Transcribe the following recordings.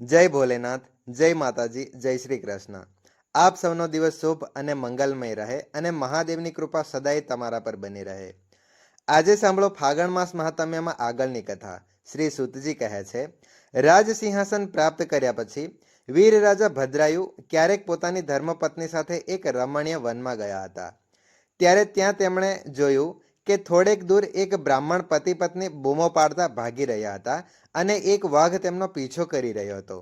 જય ભોલેનાથ, જય માતાજી, જય શ્રી કૃષ્ણ. આપ સૌનો દિવસ શુભ અને મંગલમય રહે અને મહાદેવની કૃપા સદાય તમારા પર બની રહે. આજે સાંભળો ફાગણ માસ મહાત્મ્યમાં આગળની કથા. શ્રી સુતજી કહે છે, રાજ સિંહાસન પ્રાપ્ત કર્યા પછી વીર રાજા ભદ્રાયુ ક્યારેક પોતાની ધર્મપત્ની સાથે એક રમણીય વનમાં ગયા હતા. ત્યારે ત્યાં તેમણે જોયું કે થોડેક દૂર એક બ્રાહ્મણ પતિ પત્ની બૂમો પાડતા ભાગી રહ્યા હતા અને એક વાઘ તેમનો પીછો કરી રહ્યો હતો.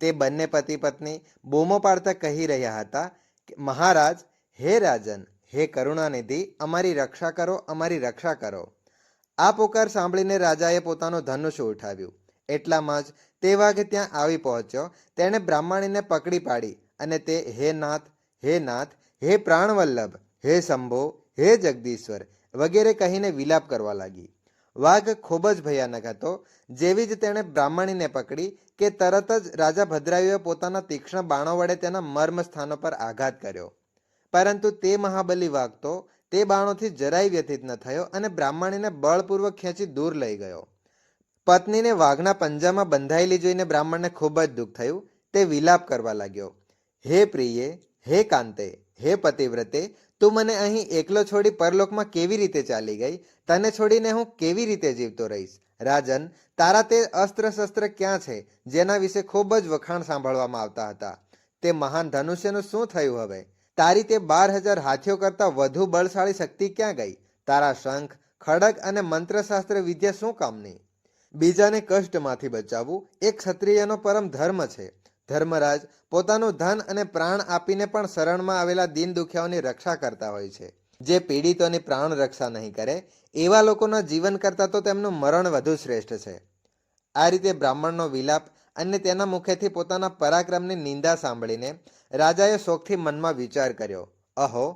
તે બંને પતિ પત્ની બૂમો પાડતા કહી રહ્યા હતા કે, મહારાજ હે રાજન હે કરુણાનિધિ અમારી રક્ષા કરો અમારી રક્ષા કરો. આ પોકાર સાંભળીને રાજાએ પોતાનું ધનુષ ઉઠાવ્યું. એટલામાં જ તે વાઘ ત્યાં આવી પહોંચ્યો. તેણે બ્રાહ્મણીને પકડી પાડી અને તે હે નાથ હે નાથ હે પ્રાણવલ્લભ હે શંભો હે જગદીશ્વર વગેરે કહીને વિલાપ કરવા લાગી. વાઘ ખૂબ જ ભયાનક હતો. જેવી જ તેણે બ્રાહ્મણીને પકડી કે તરત જ રાજા ભદ્રાયુએ પોતાના તીક્ષ્ણ બાણો વડે તેના મર્મ સ્થાનો પર આઘાત કર્યો. પરંતુ તે મહાબલી વાઘ તો તે બાણોથી જરાય વ્યથિત ન થયો અને બ્રાહ્મણીને બળપૂર્વક ખેંચી દૂર લઈ ગયો. પત્નીને વાઘના પંજામાં બંધાયેલી જોઈને બ્રાહ્મણને ખૂબ જ દુઃખ થયું. તે વિલાપ કરવા લાગ્યો. હે પ્રિયે, હે કાંતે, હે પતિવ્રતે તું મને અહીં એકલો છોડી પરલોકમાં કેવી રીતે ચાલી ગઈ? તને છોડીને હું કેવી રીતે જીવતો રહીશ? રાજન, તારા તે અસ્ત્ર શસ્ત્ર ક્યાં છે, જેના વિશે ખૂબ જ વખાણ સાંભળવામાં આવતા હતા? તે મહાન ધનુષ્યનું શું થયું હવે? તારી તે બાર હજાર હાથીઓ કરતાં વધુ બળશાળી શક્તિ ક્યાં ગઈ? તારા શંખ ખડગ અને મંત્રશાસ્ત્ર વિદ્યા શું કામની? બીજાને કષ્ટમાંથી બચાવવું એ ક્ષત્રિયનો પરમ ધર્મ છે. ધર્મરાજ પોતાનું ધન અને પ્રાણ આપીને પણ શરણમાં આવેલા દીન દુખિયાઓની રક્ષા કરતા હોય છે. જે પીડિતોની પ્રાણ રક્ષા નહીં કરે, એવા લોકોના જીવન કરતાં તો તેમનું મરણ વધુ શ્રેષ્ઠ છે. આ રીતે બ્રાહ્મણનો વિલાપ અને તેના મુખેથી પોતાના પરાક્રમની નિંદા સાંભળીને રાજાએ શોખથી મનમાં વિચાર કર્યો, અહો,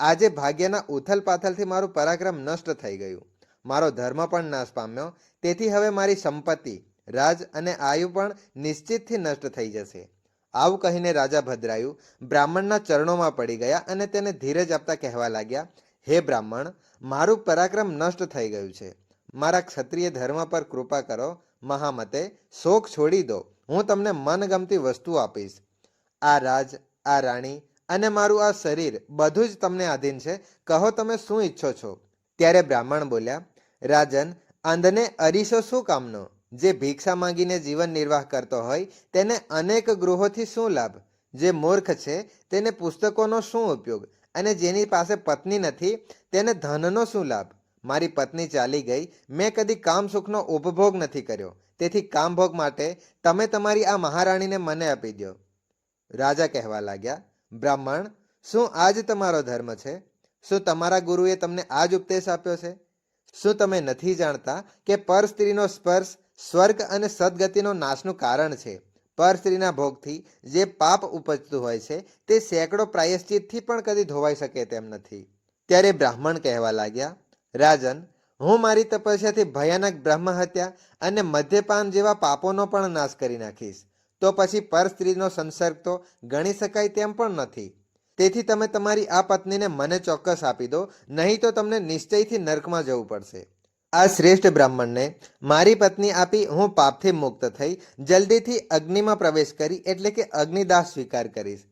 આજે ભાગ્યના ઉથલ પાથલથી મારું પરાક્રમ નષ્ટ થઈ ગયું. મારો ધર્મ પણ નાશ પામ્યો, તેથી હવે મારી સંપત્તિ રાજ અને આયુ પણ નિશ્ચિતથી નષ્ટ થઈ જશે. આવું કહીને રાજા ભદ્રાયુ બ્રાહ્મણના ચરણોમાં પડી ગયા અને તેને ધીરજ આપતા કહેવા લાગ્યા, હે બ્રાહ્મણ, મારું પરાક્રમ નષ્ટ થઈ ગયું છે. મારા ક્ષત્રિય ધર્મ પર કૃપા કરો, મહામતે શોક છોડી દો. હું તમને મનગમતી વસ્તુ આપીશ. આ રાજ, આ રાણી અને મારું આ શરીર બધું જ તમને આધીન છે. કહો તમે શું ઈચ્છો છો? ત્યારે બ્રાહ્મણ બોલ્યા, રાજન, અંધને અરીસો શું કામનો? જે ભિક્ષા માંગીને જીવન નિર્વાહ કરતો હોય, તેને અનેક ગૃહોથી શું લાભ? જે મૂર્ખ છે, તેને પુસ્તકોનો શું ઉપયોગ? અને જેની પાસે પત્ની નથી, તેને ધનનો શું લાભ? મારી પત્ની ચાલી ગઈ, મેં કદી કામ સુખનો ઉપભોગ નથી કર્યો. તેથી કામભોગ માટે તમે તમારી આ મહારાણીને મને આપી દો રાજા કહેવા લાગ્યા, બ્રાહ્મણ, શું આ જ તમારો ધર્મ છે? શું તમારા ગુરુએ તમને આ જ ઉપદેશ આપ્યો છે? શું તમે નથી જાણતા કે પર સ્ત્રીનો સ્પર્શ સ્વર્ગ અને સદગતિનો નાશનું કારણ છે. પર સ્ત્રીના ભોગથી જે પાપ ઉપજતું હોય છે, તે સેંકડો પ્રાયશ્ચિતથી પણ કદી ધોવાઈ શકે તેમ નથી. ત્યારે બ્રાહ્મણ કહેવા લાગ્યા, રાજન, હું મારી તપસ્યાથી ભયાનક બ્રહ્મ હત્યા અને મદ્યપાન જેવા પાપોનો પણ નાશ કરી નાખીશ. તો પછી પર સ્ત્રીનો સંસર્ગ તો ગણી શકાય તેમ પણ નથી. તેથી તમે તમારી આ પત્નીને મને ચોક્કસ આપી દો, નહીં તો તમને નિશ્ચયથી નર્કમાં જવું પડશે. આ શ્રેષ્ઠ બ્રાહ્મણને મારી પત્ની આપી હું પાપથી મુક્ત થઈ, જલ્દીથી અગ્નિમાં પ્રવેશ કરી એટલે કે અગ્નિદાસ સ્વીકાર કરીશ.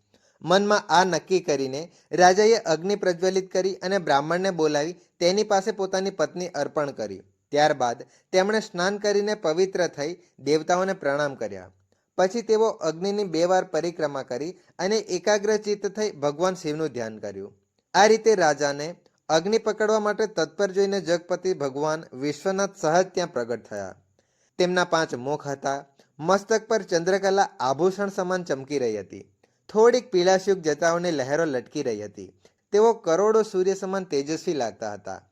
મનમાં આ નક્કી કરીને રાજાએ અગ્નિ પ્રજ્વલિત કરી અને બ્રાહ્મણને બોલાવી તેની પાસે પોતાની પત્ની અર્પણ કરી. ત્યારબાદ તેમણે સ્નાન કરીને પવિત્ર થઈ દેવતાઓને પ્રણામ કર્યા. પછી તેઓ અગ્નિની બે વાર પરિક્રમા કરી અને એકાગ્રચિત્ત થઈ ભગવાન શિવનું ધ્યાન કર્યું. આ રીતે રાજાને અગ્નિ પકડવા માટે તત્પર જોઈને જગપતિ ભગવાન વિશ્વનાથ સહજ ત્યાં પ્રગટ થયા. તેમના પાંચ મુખ હતા. મસ્તક પર ચંદ્રકલા આભૂષણ સમાન ચમકી રહી હતી. થોડીક પીળાશયુક જટાઓની લહેરો લટકી રહી હતી. તેઓ કરોડો સૂર્ય સમાન તેજસ્વી લાગતા હતા.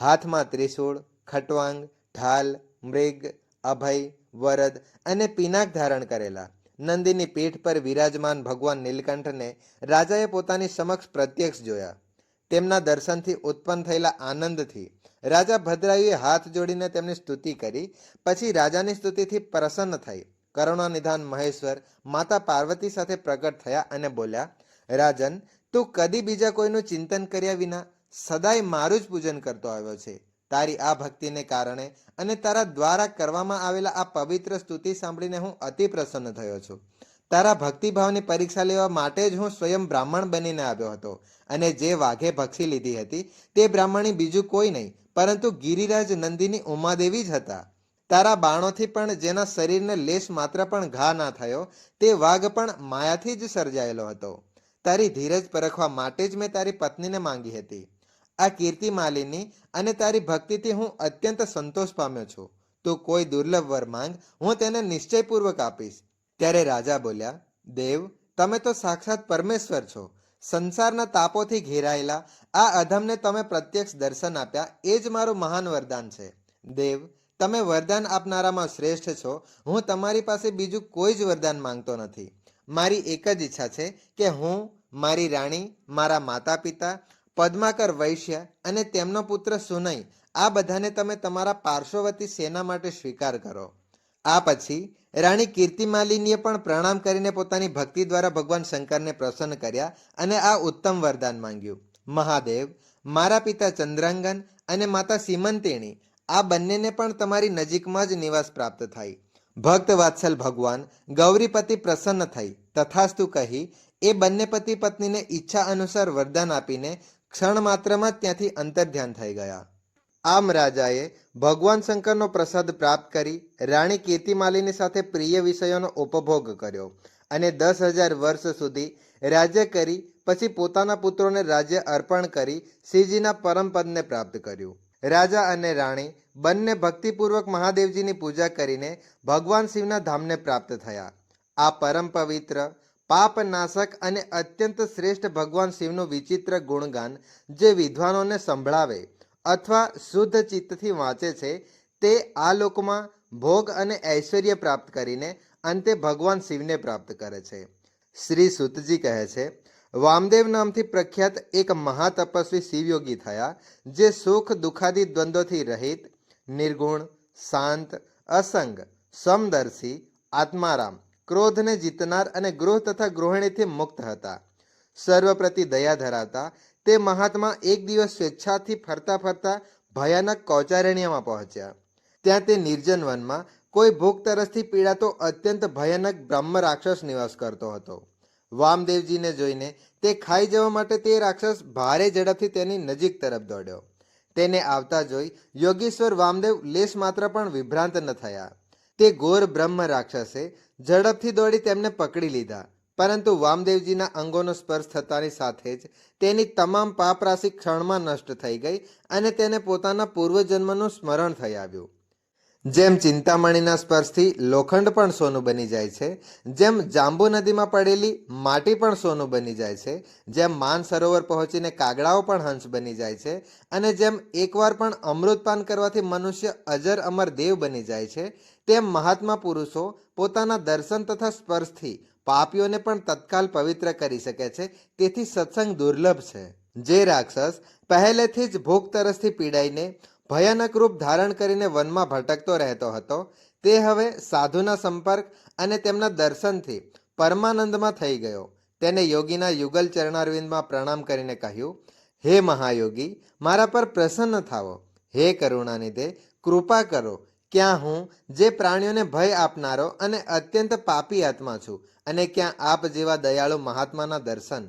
હાથમાં ત્રિશૂળ, ખટવાંગ, ઢાલ, મૃગ, અભય, વરદ અને પિનાક ધારણ કરેલા. નંદીની પીઠ પર વિરાજમાન ભગવાન નીલકંઠને રાજાએ પોતાની સમક્ષ પ્રત્યક્ષ જોયા. તેમના દર્શનથી ઉત્પન્ન થયેલા આનંદથી. રાજા ભદ્રાયુએ હાથ જોડીને તેમની સ્તુતિ કરી. પછી રાજાની સ્તુતિથી પ્રસન્ન થઈ. કરુણાનિધાન મહેશ્વર, માતા પાર્વતી સાથે પ્રગટ થયા અને બોલ્યા, રાજન, તું કદી બીજા કોઈનું ચિંતન કર્યા વિના સદાય મારું જ પૂજન કરતો આવ્યો છે. તારી આ ભક્તિને કારણે અને તારા દ્વારા કરવામાં આવેલા આ પવિત્ર સ્તુતિ સાંભળીને હું અતિ પ્રસન્ન થયો છું. તારા ભક્તિભાવની પરીક્ષા લેવા માટે જ હું સ્વયં બ્રાહ્મણ બનીને આવ્યો હતો અને જે વાઘે ભક્ષી લીધી હતી તે બ્રાહ્મણી બીજું કોઈ નહીં, પરંતુ ગિરિરાજ નંદીની ઉમાદેવી જ હતા. તારા બાણોથી પણ જેના શરીરને લેશ માત્ર પણ ઘા ના થયો, તે વાઘ પણ માયાથી જ સર્જાયેલો હતો. તારી ધીરજ પરખવા માટે જ મેં તારી પત્નીને માંગી હતી. આ કીર્તિ માલિની અને તારી ભક્તિથી હું અત્યંત સંતોષ પામ્યો છું. તું કોઈ દુર્લભ વર માંગ, હું તેને નિશ્ચયપૂર્વક આપીશ. ત્યારે રાજા બોલ્યા, દેવ, તમે તો સાક્ષાત પરમેશ્વર છો. સંસારના તાપોથી ઘેરાયેલા, આ અધમને તમે પ્રત્યક્ષ દર્શન આપ્યા, એ જ મારું મહાન વરદાન છે. દેવ, તમે વરદાન આપનારામાં શ્રેષ્ઠ છો. હું તમારી પાસે બીજું કોઈ જ વરદાન માંગતો નથી. મારી એક જ ઈચ્છા છે કે હું, મારી રાણી, મારા માતા પિતા પદ્માકર વૈશ્ય અને તેમનો પુત્ર સુનય, આ બધાને તમે તમારા પાર્શ્વવતી સેના માટે સ્વીકાર કરો. આ પછી રાણી કીર્તિમાલિનીએ પણ પ્રણામ કરીને પોતાની ભક્તિ દ્વારા ભગવાન શંકરને પ્રસન્ન કર્યા અને આ ઉત્તમ વરદાન માંગ્યું. મહાદેવ, મારા પિતા ચંદ્રાંગન અને માતા સીમંતિણી, આ બંનેને પણ તમારી નજીકમાં જ નિવાસ પ્રાપ્ત થાય ભક્ત વાત્સલ ભગવાન ગૌરીપતિ પ્રસન્ન થઈ. તથાસ્તુ કહી, એ બંને પતિ પત્નીને ઈચ્છા અનુસાર વરદાન આપીને ક્ષણ માત્રમાં જ ત્યાંથી અંતર્ધ્યાન થઈ ગયા. આમ રાજાએ ભગવાન શંકરનો પ્રસાદ પ્રાપ્ત કરી, રાણી કીર્તિમાલિની સાથે પ્રિય વિષયોનો ઉપભોગ કર્યો અને દસ હજાર વર્ષ સુધી રાજ્ય કરી, પછી પોતાના પુત્રોને રાજ્ય અર્પણ કરી, શ્રીજીના પરમ પદને પ્રાપ્ત કર્યું. રાજા અને રાણી બંને ભક્તિપૂર્વક મહાદેવજીની પૂજા કરીને ભગવાન શિવના ધામને પ્રાપ્ત થયા. આ પરમ પવિત્ર, પાપનાશક અને અત્યંત શ્રેષ્ઠ ભગવાન શિવનું વિચિત્ર ગુણગાન જે વિદ્વાનોને સંભળાવે અથવા શુદ્ધ ચિત્તથી વાંચે છે, તે આ લોકમાં ભોગ અને ઐશ્વર્ય પ્રાપ્ત કરીને અંતે ભગવાન શિવને પ્રાપ્ત કરે છે. શ્રી સુતજી કહે છે, વામદેવ નામથી પ્રખ્યાત એક મહાતપસ્વી શિવયોગી થયા, જે સુખ દુઃખાદી દ્વંદ્વથી રહિત, નિર્ગુણ, શાંત, અસંગ, સમદર્શી, આત્મારામ, ક્રોધને જીતનાર અને ગૃહ તથા ગૃહિણીથી મુક્ત હતા. સર્વ પ્રતિ દયા ધરાવતા તે મહાત્મા એક દિવસ સ્વેચ્છાથી ફરતા ફરતા ભયાનક કૌચારણ્યમાં પહોંચ્યા. ત્યાં તે નિર્જન વનમાં કોઈ ભૂખ તરસથી પીડાતો અત્યંત ભયાનક બ્રહ્મ રાક્ષસ નિવાસ કરતો હતો. વામદેવજીને જોઈને તે ખાઈ જવા માટે તે રાક્ષસ ભારે ઝડપથી તેની નજીક તરફ દોડ્યો. તેને આવતા જોઈ યોગેશ્વર વામદેવ લેશ માત્ર પણ વિભ્રાંત ન થયા. તે ઘોર બ્રહ્મ રાક્ષસે ઝડપથી દોડી તેમને પકડી લીધા. પરંતુ વામદેવજીના અંગોનો સ્પર્શ થતાની સાથે જ તેની તમામ પાપ રાશિ ક્ષણમાં નષ્ટ થઈ ગઈ અને તેને પોતાના પૂર્વજન્મનું સ્મરણ થઈ આવ્યું. જેમ ચિંતામણીના સ્પર્શથી લોખંડ પણ સોનું બની જાય છે, જેમ જાંબુ નદીમાં પડેલી માટી પણ સોનું બની જાય છે, જેમ માન સરોવર પહોંચીને કાગડાઓ પણ હંસ બની જાય છે અને જેમ એકવાર પણ અમૃતપાન કરવાથી મનુષ્ય અજર અમર દેવ બની જાય છે, તેમ મહાત્મા પુરુષો પોતાના દર્શન તથા સ્પર્શથી પાપીઓને પણ તત્કાલ પવિત્ર કરી શકે છે. તેથી સત્સંગ દુર્લભ છે. જે રાક્ષસ પહેલેથી જ ભૂખ તરસથી પીડાઈને ભયાનક રૂપ ધારણ કરીને વનમાં ભટકતો રહેતો હતો, તે હવે સાધુના સંપર્ક અને તેમના દર્શનથી પરમાનંદમાં થઈ ગયો. તેને યોગીના યુગલ ચરણારવિંદમાં પ્રણામ કરીને કહ્યું, હે મહાયોગી, મારા પર પ્રસન્ન થાવો હે કરુણાનિધે, કૃપા કરો. ક્યાં હું, જે પ્રાણીઓને ભય આપનારો અને અત્યંત પાપી આત્મા છું, અને ક્યાં આપ જેવા દયાળુ મહાત્માના દર્શન?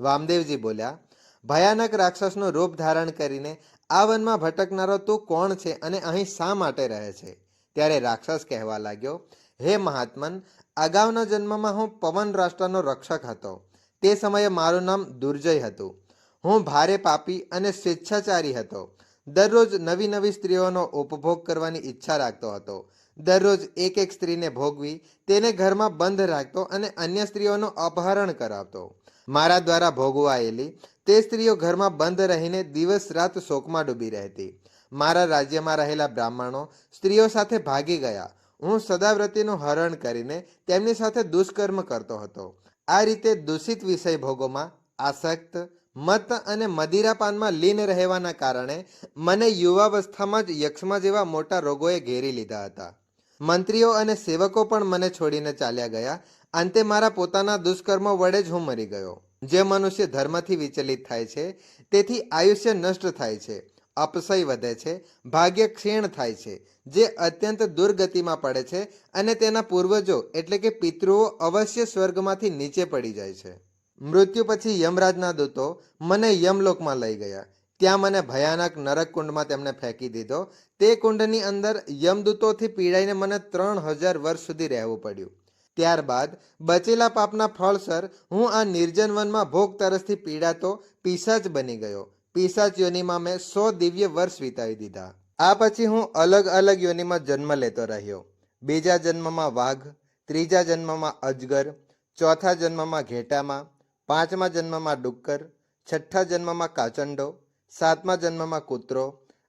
વામદેવજી બોલ્યા, ભયાનક રાક્ષસનું રૂપ ધારણ કરીને આ વનમાં ભટકનારો તું કોણ છે અને અહીં શા માટે રહે છે? ત્યારે રાક્ષસ કહેવા લાગ્યો, હે મહાત્મન, અગાઉના જન્મમાં હું પવન રાષ્ટ્રનો રક્ષક હતો. તે સમયે મારું નામ દુર્જય હતું. હું ભારે પાપી અને સ્વેચ્છાચારી હતો. દરરોજ નવી નવી સ્ત્રીઓનો ઉપભોગ કરવાની ઈચ્છા રાખતો હતો. દરરોજ એક એક સ્ત્રીને ભોગવી તેને ઘરમાં બંધ રાખતો અને અન્ય સ્ત્રીઓનું અપહરણ કરાવતો. મારા દ્વારા ભોગવાયેલી તે સ્ત્રીઓ ઘરમાં બંધ રહીને દિવસ રાત શોકમાં ડૂબી રહેતી. મારા રાજ્યમાં રહેલા બ્રાહ્મણો સ્ત્રીઓ સાથે ભાગી ગયા. હું સદાવ્રતિનું હરણ કરીને તેમની સાથે દુષ્કર્મ કરતો હતો. આ રીતે દૂષિત વિષય ભોગોમાં આસક્ત મત અને મદિરાપાનમાં લીન રહેવાના કારણે મને યુવાવસ્થામાં જ યક્ષમા જેવા મોટા રોગોએ ઘેરી લીધા હતા. મંત્રીઓ અને સેવકો પણ મને છોડીને ચાલ્યા ગયા. અંતે મારા પોતાના દુષ્કર્મો વડે જ હું મરી ગયો. જે મનુષ્ય ધર્મથી વિચલિત થાય છે, તેથી આયુષ્ય નષ્ટ થાય છે, અપસય વધે છે, ભાગ્ય ક્ષીણ થાય છે, જે અત્યંત દુર્ગતિમાં પડે છે અને તેના પૂર્વજો એટલે કે પિતૃઓ અવશ્ય સ્વર્ગમાંથી નીચે પડી જાય છે. મૃત્યુ પછી યમરાજના દૂતો મને યમલોકમાં લઈ ગયા. ત્યાં મને ભયાનક નરક કુંડમાં તેમણે ફેંકી દીધો. તે કુંડની અંદર યમદૂતોથી પીડાઈને મને ત્રણ હજાર વર્ષ સુધી રહેવું પડ્યું. ત્યારબાદ બચેલા પાપના ફળસર હું આ નિર્જન વનમાં ભોગ તરસથી પીડાતો પિશાચ બની ગયો. પિશાચ યોનિમાં મેં સો દિવ્ય વર્ષ વિતાવી દીધા. આ પછી હું અલગ અલગ યોનિમાં જન્મ લેતો રહ્યો. બીજા જન્મમાં વાઘ, ત્રીજા જન્મમાં અજગર, ચોથા જન્મમાં ઘેટામાં પાંચમા જન્મમાં ડુક્કર છઠ્ઠા જન્મમાં કાચંડો સાતમા જન્મમાં કૂતરો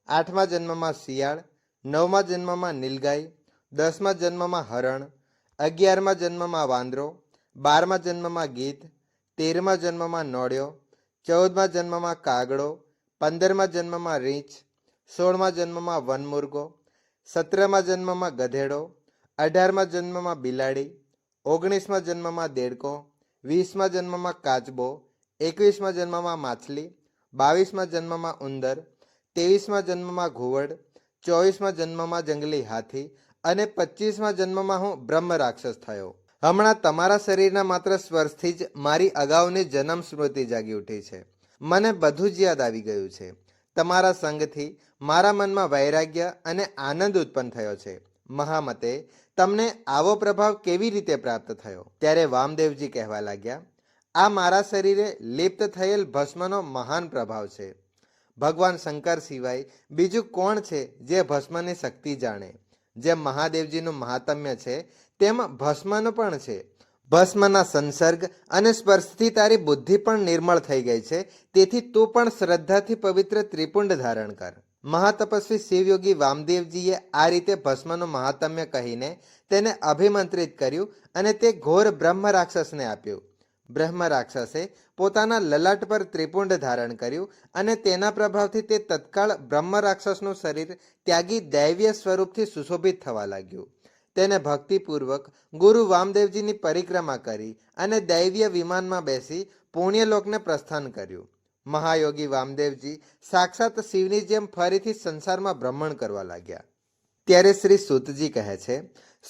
આઠમા જન્મમાં શિયાળ નવમા જન્મમાં નીલગાય દસમા જન્મમાં હરણ અગિયારમા જન્મમાં વાંદરો બારમા જન્મમાં ગીધ તેરમા જન્મમાં નોળિયો ચૌદમા જન્મમાં કાગડો પંદરમા જન્મમાં રીંછ સોળમા જન્મમાં વનમુર્ગો સત્તરમા જન્મમાં ગધેડો અઢારમા જન્મમાં બિલાડી ઓગણીસમા જન્મમાં દેડકો વીસમા જન્મમાં કાચબો, એકવીસમાં જન્મમાં માછલી, બાવીસમાં જન્મમાં ઉંદર, ત્રેવીસમાં જન્મમાં ઘુવડ, ચોવીસમાં જન્મમાં જંગલી હાથી અને પચીસમાં જન્મમાં હું બ્રહ્મ રાક્ષસ થયો. હમણાં તમારા શરીરના માત્ર સ્પર્શથી જ મારી અગાઉની જન્મ સ્મૃતિ જાગી ઉઠી છે. મને બધું જ યાદ આવી ગયું છે. તમારા સંગથી મારા મનમાં વૈરાગ્ય અને આનંદ ઉત્પન્ન થયો છે. મહામતે, તમને આવો પ્રભાવ કેવી રીતે પ્રાપ્ત થયો? ત્યારે વામદેવજી કહેવા લાગ્યા, આ મારા શરીરે લિપ્ત થયેલ ભસ્મનો મહાન પ્રભાવ છે. ભગવાન શંકર સિવાય બીજું કોણ છે જે ભસ્મની શક્તિ જાણે? જેમ મહાદેવજીનું મહાત્મ્ય છે, તેમ ભસ્મનું પણ છે. ભસ્મના સંસર્ગ અને સ્પર્શથી તારી બુદ્ધિ પણ નિર્મળ થઈ ગઈ છે. તેથી તું પણ શ્રદ્ધાથી પવિત્ર ત્રિપુંડ ધારણ કર. મહાતપસ્વી શિવયોગી વામદેવજીએ આ રીતે ભસ્મનું મહાત્મ્ય કહીને તેને અભિમંત્રિત કર્યું અને તે ઘોર બ્રહ્મ રાક્ષસને આપ્યું. બ્રહ્મ રાક્ષસે પોતાના લલાટ પર ત્રિપુંડ ધારણ કર્યું અને તેના પ્રભાવથી તે તત્કાળ બ્રહ્મ રાક્ષસનું શરીર ત્યાગી દૈવ્ય સ્વરૂપથી સુશોભિત થવા લાગ્યું. તેને ભક્તિપૂર્વક ગુરુ વામદેવજીની પરિક્રમા કરી અને દૈવ્ય વિમાનમાં બેસી પુણ્યલોકને પ્રસ્થાન કર્યું. મહાયોગી વામદેવજી સાક્ષાત શિવની જેમ ફરીથી સંસારમાં ભ્રમણ કરવા લાગ્યા. ત્યારે શ્રી સુતજી કહે છે,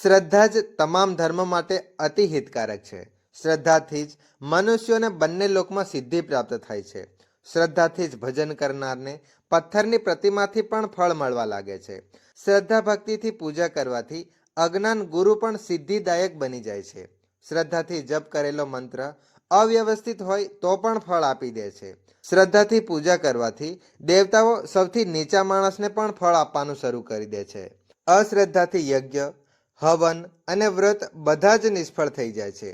શ્રદ્ધા જ તમામ ધર્મ માટે અતિ હિતકારક છે. શ્રદ્ધાથી જ મનુષ્યોને બંને લોકમાં સિદ્ધિ પ્રાપ્ત થાય છે. શ્રદ્ધાથી જ ભજન કરનારને પથ્થરની પ્રતિમાથી પણ ફળ મળવા લાગે છે. શ્રદ્ધા ભક્તિથી પૂજા કરવાથી અજ્ઞાન ગુરુ પણ સિદ્ધિદાયક બની જાય છે. શ્રદ્ધાથી જપ કરેલો મંત્ર અવ્યવસ્થિત હોય તો પણ ફળ આપી દે છે. શ્રદ્ધાથી પૂજા કરવાથી દેવતાઓ સૌથી નીચા માણસને પણ ફળ આપવાનું શરૂ કરી દે છે. અશ્રદ્ધાથી યજ્ઞ, હવન અને વ્રત બધા જ નિષ્ફળ થઈ જાય છે.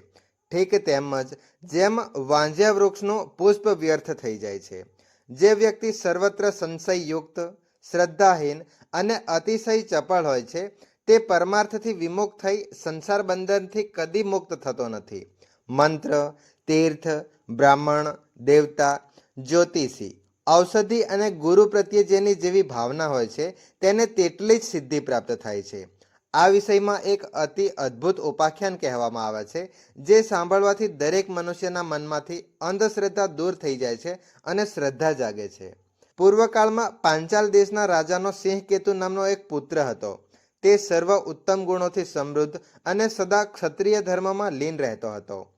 ઠીક તેમજ જેમ વાંજ્યા વૃક્ષનું પુષ્પ વ્યર્થ થઈ જાય છે. જે વ્યક્તિ સર્વત્ર સંશયયુક્ત, શ્રદ્ધાહીન અને અતિશય ચપળ હોય છે, તે પરમાર્થથી વિમુખ થઈ સંસાર બંધનથી કદી મુક્ત થતો નથી. મંત્ર, તીર્થ, બ્રાહ્મણ, દેવતા જ્યોતિષી. ઔષધિ અને ગુરુ પ્રત્યે જેની જેવી ભાવના હોય છે, તેને તેટલી જ સિદ્ધિ પ્રાપ્ત થાય છે. આ વિષયમાં એક અતિ અદ્ભુત ઉપાખ્યાન કહેવામાં આવે છે, જે સાંભળવાથી દરેક મનુષ્યના મનમાંથી અંધશ્રદ્ધા દૂર થઈ જાય છે અને શ્રદ્ધા જાગે છે. પૂર્વકાળમાં પાંચાલ દેશના રાજાનો સિંહ કેતુ નામનો એક પુત્ર હતો. તે સર્વ ઉત્તમ ગુણોથી સમૃદ્ધ અને સદા ક્ષત્રિય ધર્મમાં લીન રહેતો હતો.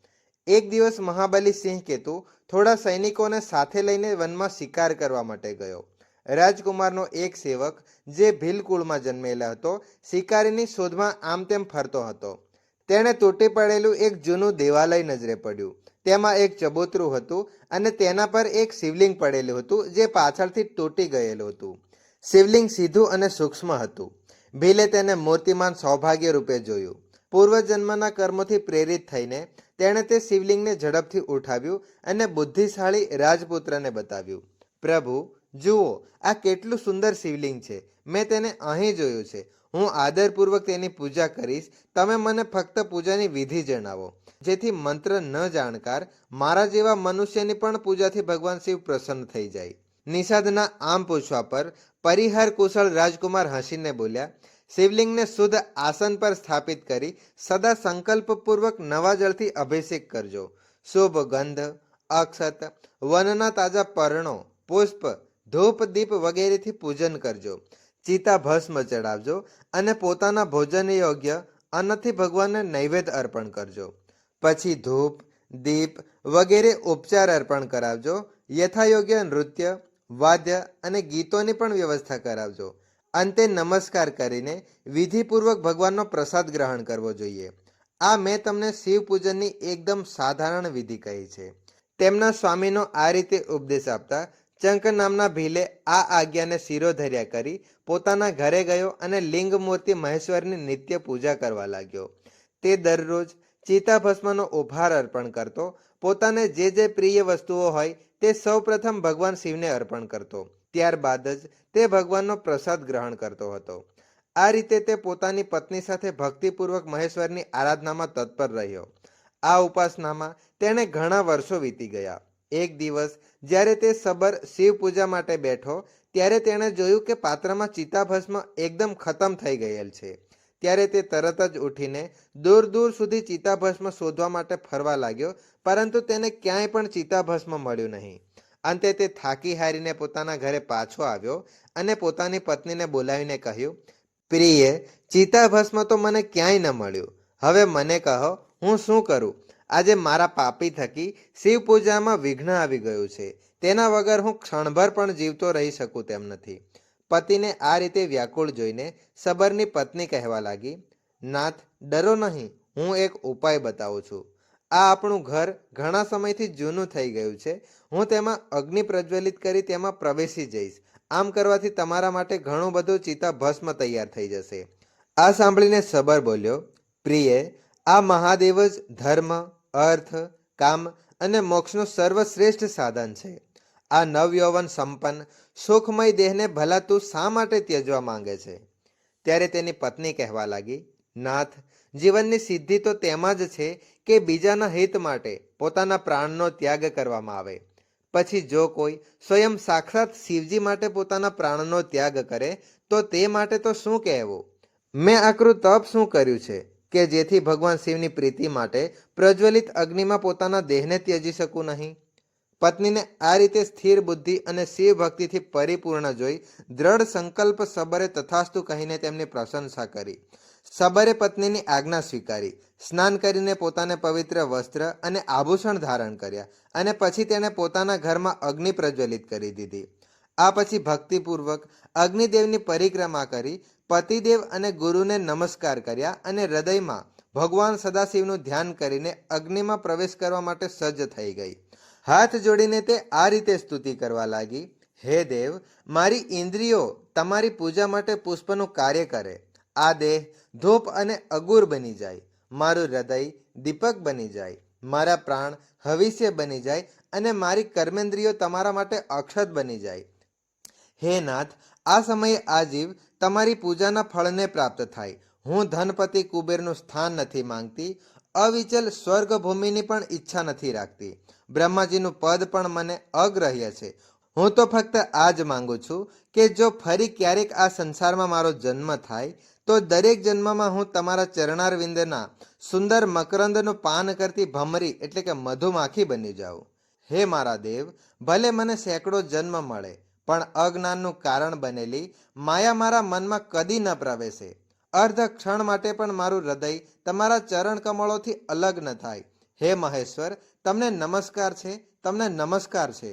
એક દિવસ મહાબલી સિંહકેતુ થોડા સૈનિકોને સાથે લઈને વનમાં શિકાર કરવા માટે ગયો. રાજકુમારનો એક સેવક, જે ભીલકુળમાં જન્મેલો હતો, શિકારીની શોધમાં આમ તેમ ફરતો હતો. તેણે તૂટી પડેલું એક જૂનું દેવાલય નજરે પડ્યું. તેમાં એક ચબૂતરું હતું અને તેના પર એક શિવલિંગ પડેલું હતું, જે પાછળથી તૂટી ગયેલું હતું. શિવલિંગ સીધું અને સૂક્ષ્મ હતું. ભીલે તેને મૂર્તિમાન સૌભાગ્ય રૂપે જોયું. પૂર્વજન્મના કર્મોથી પ્રેરિત થઈને તેણે તે શિવલિંગને ઝડપથી ઉઠાવ્યું અને બુદ્ધિશાળી રાજપુત્રને બતાવ્યું, પ્રભુ, જુઓ, આ કેટલું સુંદર શિવલિંગ છે. મેં તેને અહીં જોયું છે. હું આદરપૂર્વક તેની પૂજા કરીશ. તમે મને ફક્ત પૂજાની વિધિ જણાવો. જેથી મંત્ર ન જાણકાર, મારા જેવા મનુષ્યની પણ પૂજાથી ભગવાન શિવ પ્રસન્ન થઈ જાય. નિષાદના આમ પૂછવા પર પરિહાર કુશળ રાજકુમાર હસીને બોલ્યા શિવલિંગને શુદ્ધ આસન પર સ્થાપિત કરી સદા સંકલ્પપૂર્વક નવા જળથી અભિષેક કરજો. શુભ ગંધ, અક્ષત, વનના તાજા પર્ણો, પુષ્પ, ધૂપ, દીપ વગેરેથી પૂજન કરજો. ચિતા ભસ્મ ચડાવજો અને પોતાના ભોજન યોગ્ય અન્નથી ભગવાનને નૈવેદ્ય અર્પણ કરજો. પછી ધૂપ, દીપ વગેરે ઉપચાર અર્પણ કરાવજો. યથાયોગ્ય નૃત્ય, વાદ્ય અને ગીતોની પણ વ્યવસ્થા કરાવજો. અંતે નમસ્કાર કરીને વિધિપૂર્વક ભગવાનનો પ્રસાદ ગ્રહણ કરવો જોઈએ. આ મેં તમને શિવ પૂજનની એકદમ સાધારણ વિધિ કહી છે. તેમના સ્વામીનો આ રીતે ઉપદેશ આપતા ચંક નામના ભીલે આ આજ્ઞાને શિરોધર્યા કરી પોતાના ઘરે ગયો અને લિંગ મૂર્તિ મહેશ્વરની નિત્ય પૂજા કરવા લાગ્યો. તે દરરોજ ચિતાભસ્મનો ઉપહાર અર્પણ કરતો પોતાને જે જે પ્રિય વસ્તુઓ હોય તે સૌપ્રથમ ભગવાન શિવને અર્પણ કરતો. ત્યારબાદ જ તે ભગવાનનો પ્રસાદ ગ્રહણ કરતો હતો. આ રીતે તે પોતાની પત્ની સાથે ભક્તિપૂર્વક મહેશ્વરની આરાધનામાં તત્પર રહ્યો. આ ઉપાસનામાં તેણે ઘણા વર્ષો વીતી ગયા. એક દિવસ જ્યારે તે સબર શિવ પૂજા માટે બેઠો, ત્યારે તેણે જોયું કે પાત્રમાં ચિતાભસ્મ એકદમ ખતમ થઈ ગયેલ છે. ત્યારે તે તરત જ ઉઠીને દૂર દૂર સુધી ચિતાભસ્મ શોધવા માટે ફરવા લાગ્યો પરંતુ તેને ક્યાંય પણ ચિતાભસ્મ મળ્યું નહીં. અંતે તે થાકી હારીને પોતાના ઘરે પાછો આવ્યો અને પોતાની પત્નીને બોલાવીને કહ્યું, પ્રિય, ચિતાભસ્મ તો મને ક્યાંય ન મળ્યું. હવે મને કહો, હું શું કરું? આજે મારા પાપી થકી શિવ પૂજામાં વિઘ્ન આવી ગયું છે. તેના વગર હું ક્ષણભર પણ જીવતો રહી શકું તેમ નથી. પતિને આ રીતે વ્યાકુળ જોઈને સબરની પત્ની કહેવા લાગી, નાથ, ડરો નહીં. હું એક ઉપાય બતાવું છું. આ આપણું ઘર ઘણા સમયથી જૂનું થઈ ગયું છે. હું તેમાં અગ્નિ પ્રજ્વલિત કરી તેમાં પ્રવેશી જઈશ. આમ કરવાથી તમારા માટે ઘણું બધું ચિતા ભસ્મ તૈયાર થઈ જશે. આ સાંભળીને સબર બોલ્યો, પ્રિય, આ મહાદેવ જ ધર્મ, અર્થ, કામ અને મોક્ષનું સર્વશ્રેષ્ઠ સાધન છે. આ નવયૌવન સંપન્ન, સુખમય દેહને ભલા તું શા માટે ત્યજવા માંગે છે? ત્યારે તેની પત્ની કહેવા લાગી નાથ, જીવનની સિદ્ધિ તો તેમાં જ છે કે બીજાના હિત માટે પોતાના પ્રાણનો ત્યાગ કરવામાં આવે. પછી જો કોઈ સ્વયં સાક્ષાત શિવજી માટે પોતાના પ્રાણનો ત્યાગ કરે, તો તે માટે તો શું કહેવું? મેં આકરું તપ શું કર્યું છે કે જેથી ભગવાન શિવની પ્રીતિ માટે પ્રજ્વલિત અગ્નિમાં પોતાના દેહને ત્યજી શકું નહીં? પત્નીને આ રીતે સ્થિર બુદ્ધિ અને શિવ ભક્તિથી પરિપૂર્ણ જોઈ દ્રઢ સંકલ્પ સબરે તથાસ્તુ કહીને તેમની પ્રશંસા કરી. સબરે પત્નીની આજ્ઞા સ્વીકારી, સ્નાન કરીને પોતાને પવિત્ર વસ્ત્ર અને આભૂષણ ધારણ કર્યા અને પછી તેણે પોતાના ઘરમાં અગ્નિ પ્રજ્વલિત કરી દીધી. આ પછી ભક્તિપૂર્વક અગ્નિદેવની પરિક્રમા કરી, પતિદેવ અને ગુરુને નમસ્કાર કર્યા અને હૃદયમાં ભગવાન સદાશિવનું ધ્યાન કરીને અગ્નિમાં પ્રવેશ કરવા માટે સજ્જ થઈ ગઈ. હાથ જોડીને તે આ રીતે સ્તુતિ કરવા લાગી, હે દેવ, મારી ઇન્દ્રિયો તમારી પૂજા માટે પુષ્પનું કાર્ય કરે. આ દેહ ધૂપ અને અગુર બની જાય. મારું હૃદય દીપક બની જાય. મારા પ્રાણ હવિષ્ય બની જાય અને મારી કર્મેન્દ્રિયો તમારા માટે અક્ષત બની જાય. હે નાથ, આ સમયે આ જીવ તમારી પૂજાના ફળને પ્રાપ્ત થાય. હું ધનપતિ કુબેરનું સ્થાન નથી માંગતી. અવિચલ સ્વર્ગભૂમિની પણ ઈચ્છા નથી રાખતી. બ્રહ્માજીનું પદ પણ મને અગ્રહ્ય છે. હું તો ફક્ત આ જ માંગુ છું કે જો ફરી ક્યારેક આ સંસારમાં મારો જન્મ થાય, તો દરેક જન્મમાં હું તમારા ચરણારવિંદના સુંદર મકરંદનું પાન કરતી ભમરી એટલે કે મધુમાખી બની જાઉં. હે મારા દેવ, ભલે મને સેંકડો જન્મ મળે, પણ અજ્ઞાનનું કારણ બનેલી માયા મારા મનમાં કદી ન પ્રવેશે. અર્ધ ક્ષણ માટે પણ મારું હૃદય તમારા ચરણ કમળોથી અલગ ન થાય. હે મહેશ્વર, તમને નમસ્કાર છે, તમને નમસ્કાર છે.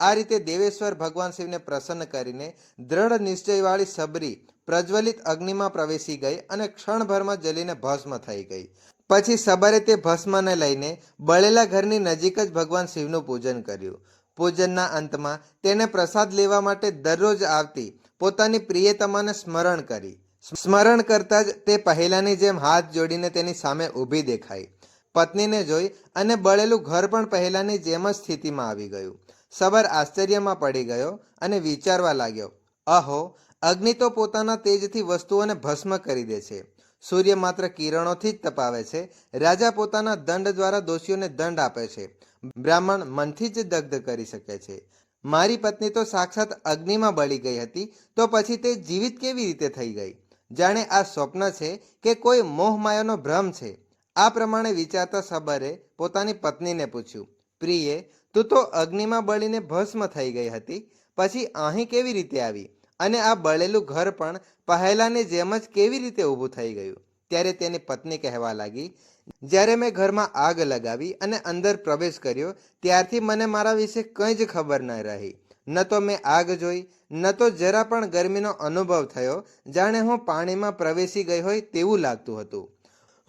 આ રીતે દેવેશ્વર ભગવાન શિવને પ્રસન્ન કરીને દ્રઢ નિશ્ચયવાળી સબરી પ્રજ્વલિત અગ્નિમાં પ્રવેશી ગઈ અને ક્ષણભરમાં જલીને ભસ્મ થઈ ગઈ. પછી સબરે તે ભસ્મને લઈને બળેલા ઘરની નજીક જ ભગવાન શિવનું પૂજન કર્યું. પૂજનના અંતમાં તેને પ્રસાદ લેવા માટે દરરોજ આવતી પોતાની પ્રિયતમાને સ્મરણ કરી. સ્મરણ કરતા જ તે પહેલાની જેમ હાથ જોડીને તેની સામે ઊભી દેખાઈ. પત્નીને જોઈ અને બળેલું ઘર પણ પહેલાની જેમ જ સ્થિતિમાં આવી ગયું. સબર આશ્ચર્યમાં પડી ગયો અને વિચારવા લાગ્યો, અહો, અગ્નિ તો પોતાના તેજથી વસ્તુઓને ભસ્મ કરી દે છે. સૂર્ય માત્ર કિરણોથી જ તપાવે છે. રાજા પોતાના દંડ દ્વારા દોષીઓને દંડ આપે છે. બ્રાહ્મણ મનથી જ દગ્ધ કરી શકે છે. મારી પત્ની તો સાક્ષાત અગ્નિમાં બળી ગઈ હતી, તો પછી તે જીવિત કેવી રીતે થઈ ગઈ? જાણે આ સ્વપ્ન છે કે કોઈ મોહમાયાનો ભ્રમ છે. આ પ્રમાણે વિચારતા સબરે પોતાની પત્નીને પૂછ્યું, પ્રિયે તું તો અગ્નિમાં બળીને ભસ્મ થઈ ગઈ હતી. પછી અહીં કેવી રીતે આવી? અને આ બળેલું ઘર પણ પહેલાની જેમ જ કેવી રીતે ઊભું થઈ ગયું? ત્યારે તેની પત્ની કહેવા લાગી, જ્યારે મેં ઘરમાં આગ લગાવી અને અંદર પ્રવેશ કર્યો, ત્યારથી મને મારા વિશે કંઈ જ ખબર ન રહી. ન તો મેં આગ જોઈ, ન તો જરા પણ ગરમીનો અનુભવ થયો, જાણે હું પાણીમાં પ્રવેશી ગઈ હોય તેવું લાગતું હતું.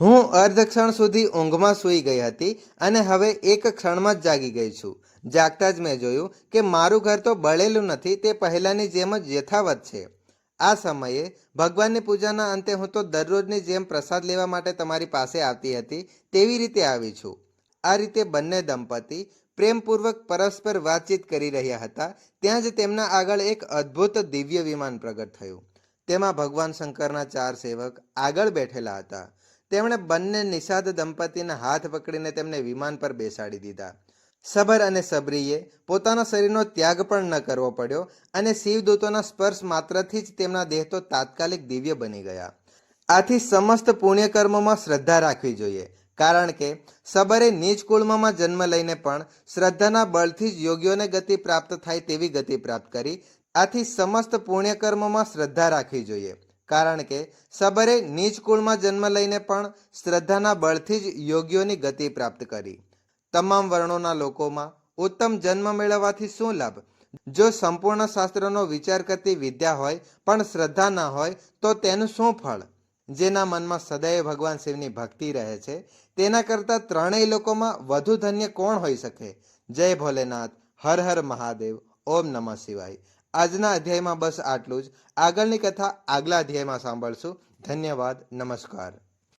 હું અર્ધ ક્ષણ સુધી ઊંઘમાં સૂઈ ગઈ હતી અને હવે એક ક્ષણમાં જ જાગી ગઈ છું. જાગતા જ મેં જોયું કે મારું ઘર તો બળેલું નથી, તે પહેલાંની જેમ જ યથાવત છે. આ સમયે ભગવાનની પૂજાના અંતે હું તો દરરોજની જેમ પ્રસાદ લેવા માટે તમારી પાસે આવતી હતી, તેવી રીતે આવી છું. આ રીતે બંને દંપતી પ્રેમપૂર્વક પરસ્પર વાતચીત કરી રહ્યા હતા, ત્યાં જ તેમના આગળ એક અદ્ભુત દિવ્ય વિમાન પ્રગટ થયું. તેમાં ભગવાન શંકરના ચાર સેવક આગળ બેઠેલા હતા. તેમણે બંને નિષાદ દંપતીના હાથ પકડીને તેમને વિમાન પર બેસાડી દીધા. સબર અને સબરીએ પોતાના શરીરનો ત્યાગ પણ ન કરવો પડ્યો અને શિવદૂતોના સ્પર્શ માત્રથી જ તેમના દેહ તો તાત્કાલિક દિવ્ય બની ગયા. આથી સમસ્ત પુણ્યકર્મોમાં શ્રદ્ધા રાખવી જોઈએ, કારણ કે સબરે નીચ કુળમાં જન્મ લઈને પણ શ્રદ્ધાના બળથી જ યોગ્યોને ગતિ પ્રાપ્ત થાય તેવી ગતિ પ્રાપ્ત કરી. આથી સમસ્ત પુણ્યકર્મોમાં શ્રદ્ધા રાખવી જોઈએ. કારણ કે સબરે નીચ કુળમાં જન્મ લઈને પણ શ્રદ્ધાના બળથી જ યોગ્યોની ગતિ પ્રાપ્ત કરી. તમામ વર્ણોના લોકોમાં ઉત્તમ જન્મ મેળવવાથી શું લાભ? જો સંપૂર્ણ શાસ્ત્રનો વિચાર કરતી વિદ્યા હોય, પણ શ્રદ્ધા ના હોય, તો તેનું શું ફળ? જેના મનમાં સદૈવ ભગવાન શિવની ભક્તિ રહે છે, તેના કરતાં ત્રણેય લોકોમાં વધુ ધન્ય કોણ હોઈ શકે? જય ભોલેનાથ, હર હર મહાદેવ, ઓમ નમઃ શિવાય. આજના અધ્યાયમાં બસ આટલું જ. આગળની કથા આગલા અધ્યાયમાં સાંભળશું. ધન્યવાદ. નમસ્કાર.